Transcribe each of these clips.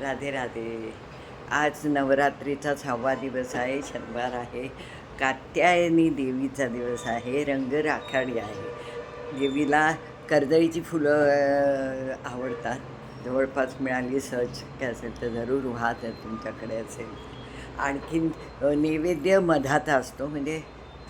राधे राधे. आज नवरात्रीचा सहावा दिवस आहे शनिवार आहे. कात्यायनी देवीचा दिवस आहे रंग राखाडी आहे. देवीला कर्दळीची फुलं आवडतात. जवळपास मिळाली सहज काय असेल तर जरूर व्हा तर तुमच्याकडे असेल आणखीन नैवेद्य मधाचा असतो म्हणजे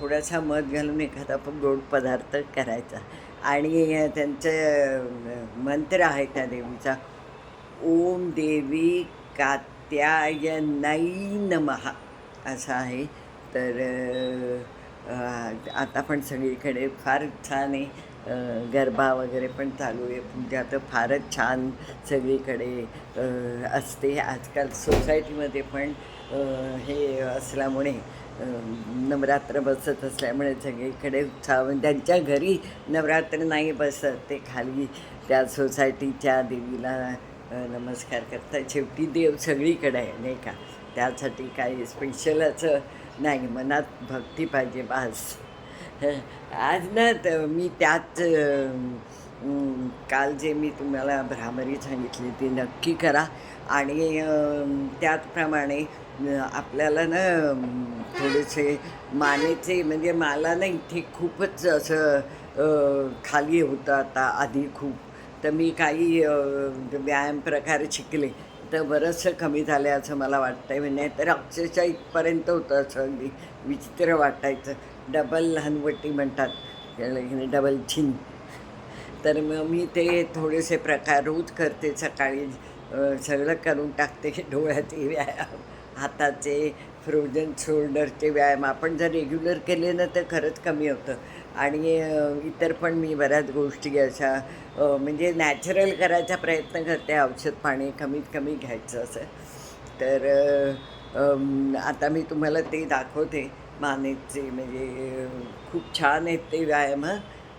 थोडासा मध घालून एखादा पण गोड पदार्थ करायचा. आणि त्यांचं मंत्र आहे त्या देवीचा. ओम देवी कात्यायनाई नमः. असं आहे. तर आता पण सगळीकडे फार छान आहे गरबा वगैरे पण चालू आहे. पूजा तर फारच छान सगळीकडे असते. आजकाल सोसायटीमध्ये पण हे असल्यामुळे नवरात्र बसत असल्यामुळे सगळीकडे उत्साह म्हणजे त्यांच्या घरी नवरात्र नाही बसत. ते खाली त्या सोसायटीच्या देवीला नमस्कार करतात शेवटी देव सगळीकडे आहे नाही का? त्यासाठी काही स्पेशल असं नाही. मनात भक्ती पाहिजे बास. आज ना तर मी त्याच काल जे मी तुम्हाला भ्रामरी सांगितली ती नक्की करा. आणि त्याचप्रमाणे आपल्याला ना थोडेसे मानेचे म्हणजे मला ना इथे खूपच असं खाली होतं आता. आधी खूप तर मी काही व्यायाम प्रकार शिकले. तर बरंचसं कमी झालं आहे असं मला वाटतं आहे म्हणजे तर अक्षरशः इथपर्यंत होतं असं अगदी विचित्र वाटायचं. डबल लहानवटी म्हणतात. डबल छिन. तर मग मी ते थोडेसे प्रकार रोज करते सकाळी. सगळं करून टाकते. डोळ्याचे व्यायाम हाताचे फ्रोजन शोल्डरचे व्यायाम. आपण जर रेग्युलर केले ना तर खरंच कमी होतं. आणि इतर पण मी बऱ्याच गोष्टी अशा म्हणजे नॅचरल करायचा प्रयत्न करते. औषध पाणी कमीत कमी घ्यायचं असं. तर आता मी तुम्हाला ते दाखवते. मानेचे म्हणजे खूप छान आहेत ते व्यायाम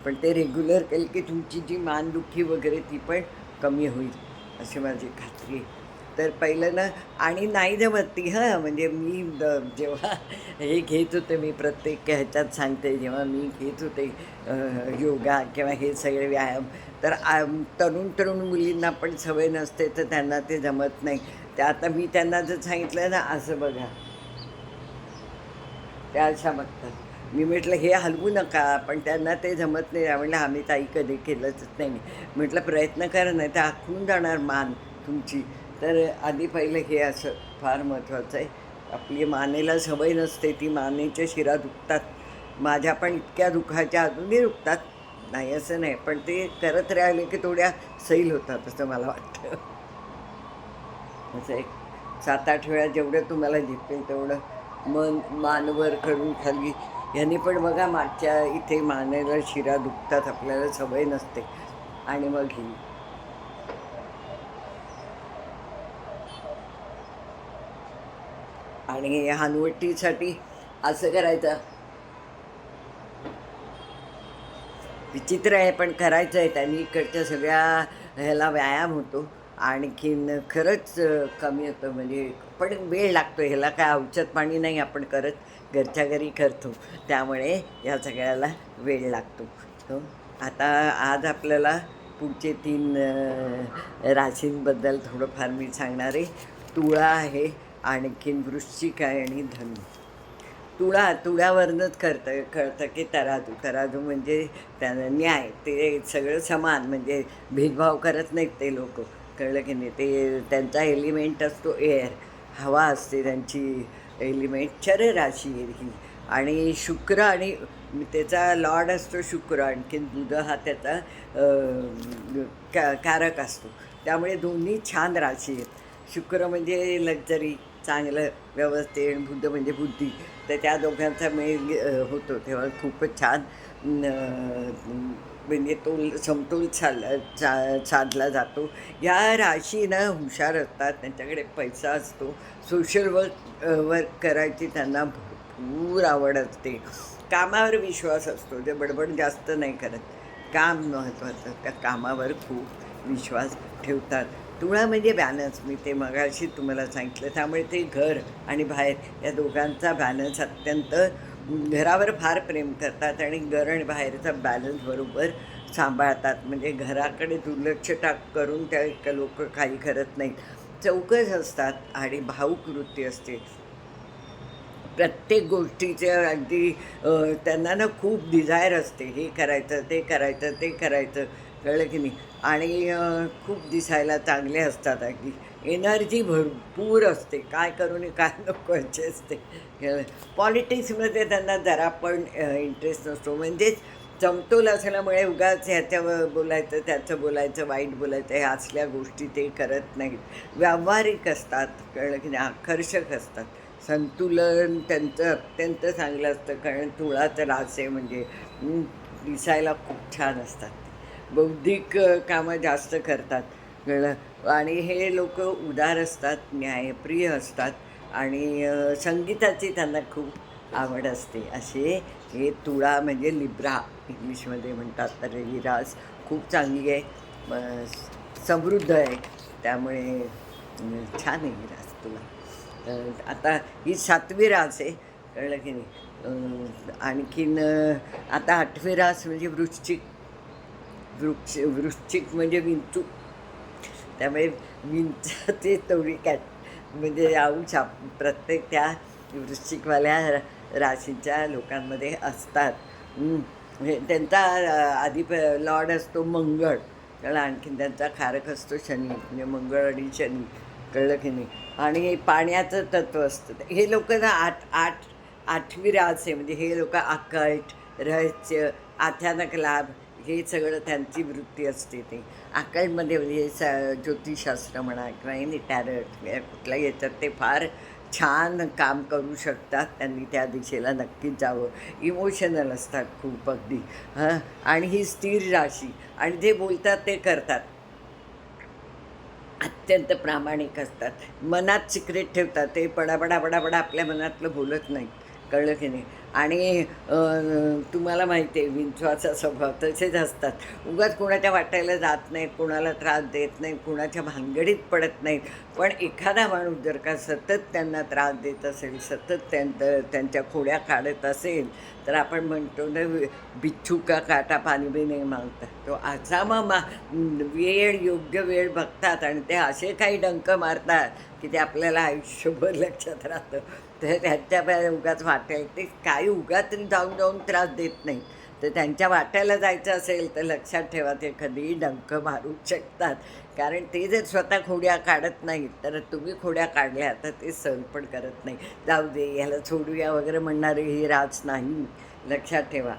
पण ते रेग्युलर केलं की तुमची जी मानदुखी वगैरे ती पण कमी होईल. अशी माझी खात्री आहे. तर पहिलं ना आणि नाही जमत ती हां. म्हणजे मी द- जेव्हा हे घेत होते मी प्रत्येक ह्याच्यात सांगते जेव्हा मी घेत होते योगा किंवा हे सगळे व्यायाम तर तरुण तरुण मुलींना पण सवय नसते तर त्यांना ते जमत नाही. ते आता मी त्यांना जर सांगितलं ना असं बघा. त्या अशा बघतात. मी म्हटलं हे हलवू नका पण त्यांना ते जमत नाही. म्हटलं आम्ही ताई कधी केलंच नाही. म्हटलं प्रयत्न करा नाही तर आखून जाणार मान तुमची. तर आधी पहिलं हे असं फार महत्त्वाचं आहे. आपली मानेला सवय नसते ती मानेच्या शिरा दुखतात. माझ्या पण इतक्या दुखाच्या अजूनही दुखतात. नाही असं नाही. पण ते करत राहिले की थोड्या सैल होतात असं मला वाटतं. असं एक सात आठ वेळा जेवढं तुम्हाला झेपेल तेवढं मन मानवर करून खाली. यांनी पण बघा मागच्या इथे मानेला शिरा दुखतात आपल्याला सवय नसते. आणि मग ही. आणि हानवटीसाठी असं करायचं. विचित्र आहे पण करायचं आहे. त्यांनी इकडच्या सगळ्या ह्याला व्यायाम होतो. आणखीन खरंच कमी होतं. म्हणजे पण वेळ लागतो. ह्याला काय औषध पाणी नाही आपण करत. घरच्या घरी करतो. त्यामुळे या सगळ्याला वेळ लागतो. आता आज आपल्याला पुढचे तीन राशींबद्दल थोडंफार मी सांगणार आहे. तुळा आहे आणखीन वृश्चिक आहे आणि धनु. तुळा तुळ्यावरनंच करतं कळतं की तराजू तराजू म्हणजे त्यांना न्याय ते सगळं समान म्हणजे भेदभाव करत नाहीत ते लोक. कळलं की नाही? ते त्यांचा एलिमेंट असतो एअर हवा असते त्यांची एलिमेंट चर राशी आहे ही. आणि शुक्र आणि त्याचा लॉर्ड असतो शुक्र आणखीन बुध हा त्याचा का कारक असतो. त्यामुळे दोन्ही छान राशी आहेत. शुक्र म्हणजे लक्झरी चांगलं व्यवस्थित आणि बुद्ध म्हणजे बुद्धी. तर त्या दोघांचा मेळ होतो तेव्हा खूपच छान म्हणजे तो समतोल चाल चा साधला जातो. या राशीनं हुशार असतात त्यांच्याकडे पैसा असतो. सोशल वर्क वर्क करायची त्यांना भरपूर आवड असते. कामावर विश्वास असतो ते बडबड जास्त नाही करत. काम महत्त्वाचं त्या कामावर खूप विश्वास ठेवतात. तुळा म्हणजे बॅलन्स मी ते मगाशी तुम्हाला सांगितलं. त्यामुळे ते घर आणि बाहेर या दोघांचा बॅलन्स अत्यंत घरावर फार प्रेम करतात आणि घर आणि बाहेरचा बॅलन्स बरोबर सांभाळतात. म्हणजे घराकडे दुर्लक्ष टाक करून त्या लोक काही करत नाहीत. चौकस असतात आणि भाऊक वृत्ती असते. प्रत्येक गोष्टीचे अगदी त्यांना ना खूप डिझायर असते. हे करायचं ते करायचं ते करायचं. कळलं की नाही. आणि खूप दिसायला चांगले असतात अगदी. एनर्जी भरपूर असते. काय करू काय नको याची असते. पॉलिटिक्समध्ये त्यांना जरा पण इंटरेस्ट नसतो. म्हणजेच समतोल असल्यामुळे उगाच ह्याच्यावर बोलायचं त्याचं बोलायचं वाईट बोलायचं ह्या असल्या गोष्टी ते करत नाहीत. व्यावहारिक असतात कळलं की नाही आकर्षक असतात. संतुलन त्यांचं अत्यंत चांगलं असतं. कारण तुळाचं रास आहे म्हणजे दिसायला खूप छान असतात. बौद्धिक कामं जास्त करतात. कळलं आणि हे लोक उदार असतात न्यायप्रिय असतात आणि संगीताची त्यांना खूप आवड असते. असे हे तुळा म्हणजे लिब्रा इंग्लिशमध्ये म्हणतात. तर ही रास खूप चांगली आहे. समृद्ध आहे. त्यामुळे छान आहे ही रास तुला. आता ही सातवी रास आहे. कळलं की नाही? आणखीन आता आठवी रास म्हणजे वृश्चिक वृक्ष वृश्चिक म्हणजे विंचू. त्यामुळे विंचाचे तेवढी कॅट म्हणजे अंश छा प्रत्येक त्या वृश्चिकवाल्या राशीच्या लोकांमध्ये असतात. हे त्यांचा आधी लॉर्ड असतो मंगळ. कारण आणखीन त्यांचा खारक असतो शनी. म्हणजे मंगळ आणि शनी. कळलं की नाही? आणि पाण्याचं तत्त्व असतं. हे लोक ना आठ आठ आठवी रास आहे. म्हणजे हे लोक आकट रहस्य अचानक लाभ हे सगळं त्यांची वृत्ती असते ते. आकाशमध्ये म्हणजे स ज्योतिषशास्त्र म्हणा किंवा हे टॅरट कुठल्या याच्यात ते फार छान काम करू शकतात. त्यांनी त्या दिशेला नक्कीच जावं. इमोशनल असतात खूप अगदी. हां? आणि ही स्थिर राशी. आणि जे बोलतात ते करतात. अत्यंत प्रामाणिक असतात. मनात सिक्रेट ठेवतात. ते पडापडा पडापडा आपल्या मनातलं बोलत नाहीत. कळलं की नाही? आणि तुम्हाला माहिती आहे विंचवाचा स्वभाव तसेच असतात. उगाच कोणाच्या वाटायला जात नाहीत कोणाला त्रास देत नाहीत कोणाच्या भानगडीत पडत नाहीत. पण एखादा माणूस जर का सतत त्यांना त्रास देत असेल सतत त्यांचं त्यांच्या खोड्या काढत असेल तर आपण म्हणतो ना बिच्छू का काटा पाणी बी नाही मागतात तो असा मग मा वेळ योग्य वेळ बघतात आणि ते असे काही डंक मारतात की ते आपल्याला आयुष्यभर लक्षात राहतं. तर त्यांच्या उगाच वाटेल ते काही उगातून जाऊन जाऊन त्रास देत नाही तर त्यांच्या वाट्याला जायचं असेल तर लक्षात ठेवा ते कधीही डंख मारू शकतात. कारण ते जर स्वतः खोड्या काढत नाहीत तर तुम्ही खोड्या काढल्या तर ते सहन पण करत नाही. जाऊ दे ह्याला सोडूया वगैरे म्हणणारे हे राज नाही. लक्षात ठेवा.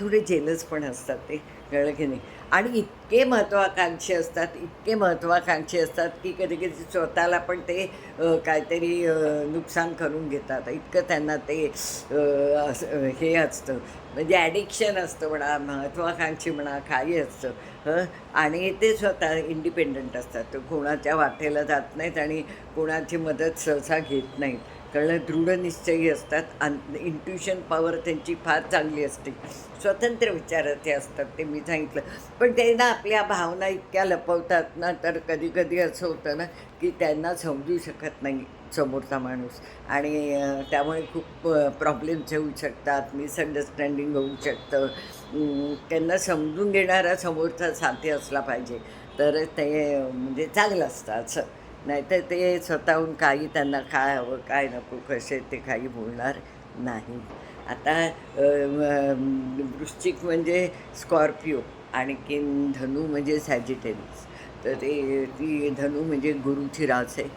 थोडे जेलस पण असतात ते. कळलं की नाही? आणि इतके महत्त्वाकांक्षी असतात इतके महत्त्वाकांक्षी असतात की कधी कधी स्वतःला पण ते काहीतरी नुकसान करून घेतात. इतकं त्यांना ते असं- हे असतं. म्हणजे ॲडिक्शन असतं म्हणा महत्त्वाकांक्षी म्हणा काही असतं. हं? आणि ते स्वतः इंडिपेंडंट असतात. कोणाच्या वाटेला जात नाहीत आणि कोणाची मदत सहसा घेत नाहीत. कळलं दृढ निश्चयी असतात आणि इंट्युशन पॉवर त्यांची फार चांगली असते. स्वतंत्र विचाराचे असतात ते मी सांगितलं. पण त्यांना आपल्या भावना इतक्या लपवतात ना तर कधी कधी असं होतं ना की त्यांना समजू शकत नाही समोरचा माणूस. आणि त्यामुळे खूप प्रॉब्लेम्स येऊ शकतात मिसअंडरस्टँडिंग होऊ शकतं. त्यांना समजून घेणारा समोरचा साथी असला पाहिजे. तर ते म्हणजे चांगलं असतं असं. नाहीतर ते स्वतःहून काही त्यांना काय हवं काय नको कसे ते काही बोलणार नाही. आता वृश्चिक म्हणजे स्कॉर्पिओ आणखीन धनु म्हणजे सॅजिटेरियस. तर ते ती धनु म्हणजे गुरुची रास आहे.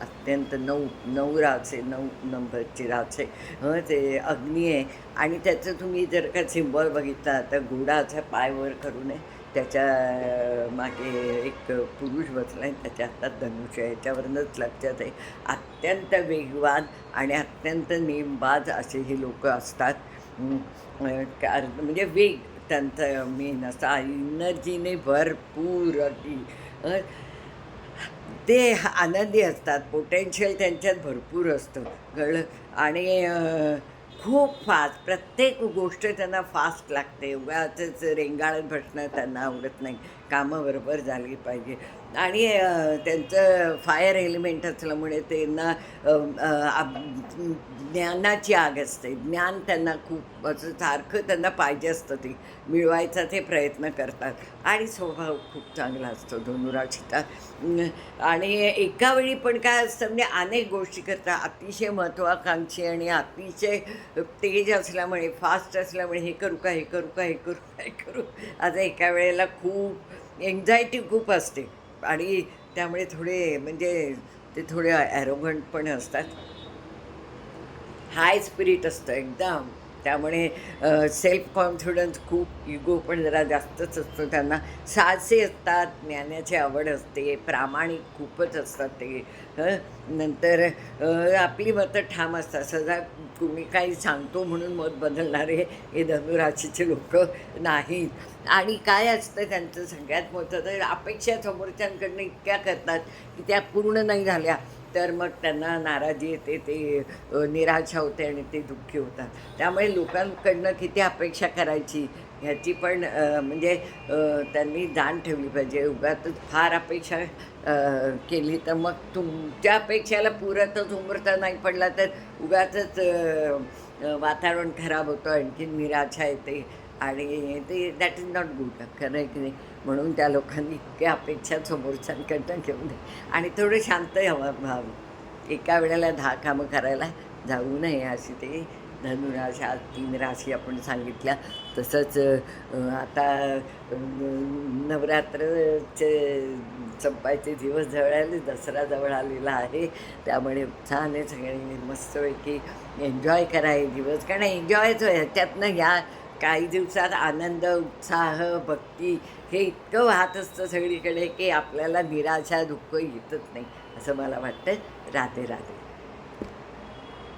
अत्यंत नऊ नऊ रास आहे नऊ नंबरची रास आहे. हं ते अग्नी आहे. आणि त्याचं तुम्ही जर का सिम्बॉल बघितला तर घोडाचा पाय वर करू नये. त्याच्यामागे एक पुरुष बसला आहे त्याच्या हातात धनुष्य आहे. याच्यावरूनच लक्षात आहे. अत्यंत वेगवान आणि अत्यंत नेमबाज असे हे लोक असतात. म्हणजे वेग त्यांचा मेन असा एनर्जीने भरपूर अगदी ते आनंदी असतात. पोटेन्शियल त्यांच्यात भरपूर असतं. कळलं? आणि खूप फास्ट प्रत्येक गोष्ट त्यांना फास्ट लागते. उगाच रेंगाळत भटणं त्यांना आवडत नाही. कामं बरोबर झाली पाहिजे. आणि त्यांचं फायर एलिमेंट असल्यामुळे त्यांना ज्ञानाची आग असते. ज्ञान त्यांना खूप असं सारखं त्यांना पाहिजे असतं ते. मिळवायचा ते प्रयत्न करतात. आणि स्वभाव खूप चांगला असतो धनुराशीचा आणि एका वेळी पण काय असतं म्हणजे अनेक गोष्टी करतात. अतिशय महत्त्वाकांक्षी आणि अतिशय तेज असल्यामुळे फास्ट असल्यामुळे हे करू का हे करू का हे करू काय हे करू. आता एका वेळेला खूप एन्झायटी खूप असते. आणि त्यामुळे थोडे म्हणजे ते थोडे ॲरोगंट पण असतात. हाय स्पिरिट असतं एकदम. त्यामुळे सेल्फ कॉन्फिडन्स खूप इगो पण जरा जास्तच असतो त्यांना. साहसी असतात ज्ञानाची आवड असते प्रामाणिक खूपच असतात ते. हं? नंतर आपली मतं ठाम असतात. सदा कुणी काही सांगतो म्हणून मत बदलणारे हे धनुराशीचे लोक नाहीत. आणि काय असतं त्यांचं सगळ्यात मोठं तर अपेक्षा समोरच्यांकडनं इतक्या करतात की त्या पूर्ण नाही झाल्या. तर मग त्यांना नाराजी येते ते निराशा होते आणि ते दुःखी होतात. त्यामुळे लोकांकडनं किती अपेक्षा करायची ह्याची पण म्हणजे त्यांनी जाण ठेवली पाहिजे. उगातच फार अपेक्षा केली तर मग तुमच्या अपेक्षाला पुरतच उमरता नाही पडला तर उगाचच वातावरण खराब होतं आणखीन निराशा येते. आणि ते दॅट इज नॉट गुड खरं की नाही? म्हणून त्या लोकांनी इतक्या अपेक्षा समोरच्यांकडनं घेऊ नये आणि थोडं शांत हवं व्हावं एका वेळेला दहा कामं करायला जाऊ नये अशी ते धनुराशा तीन राशी आपण सांगितल्या. तसंच आता नवरात्रचे संपायचे दिवस जवळ आले दसरा जवळ आलेला आहे. त्यामुळे उत्साहाने सगळ्यांनी मस्तपैकी एन्जॉय करा हे दिवस. कारण एन्जॉयच ह्याच्यातनं ह्या काही दिवसात आनंद उत्साह भक्ती हे इतकं वाहत असतं सगळीकडे की आपल्याला निराशा दुःख येतच नाही असं मला वाटतं राधे राधे.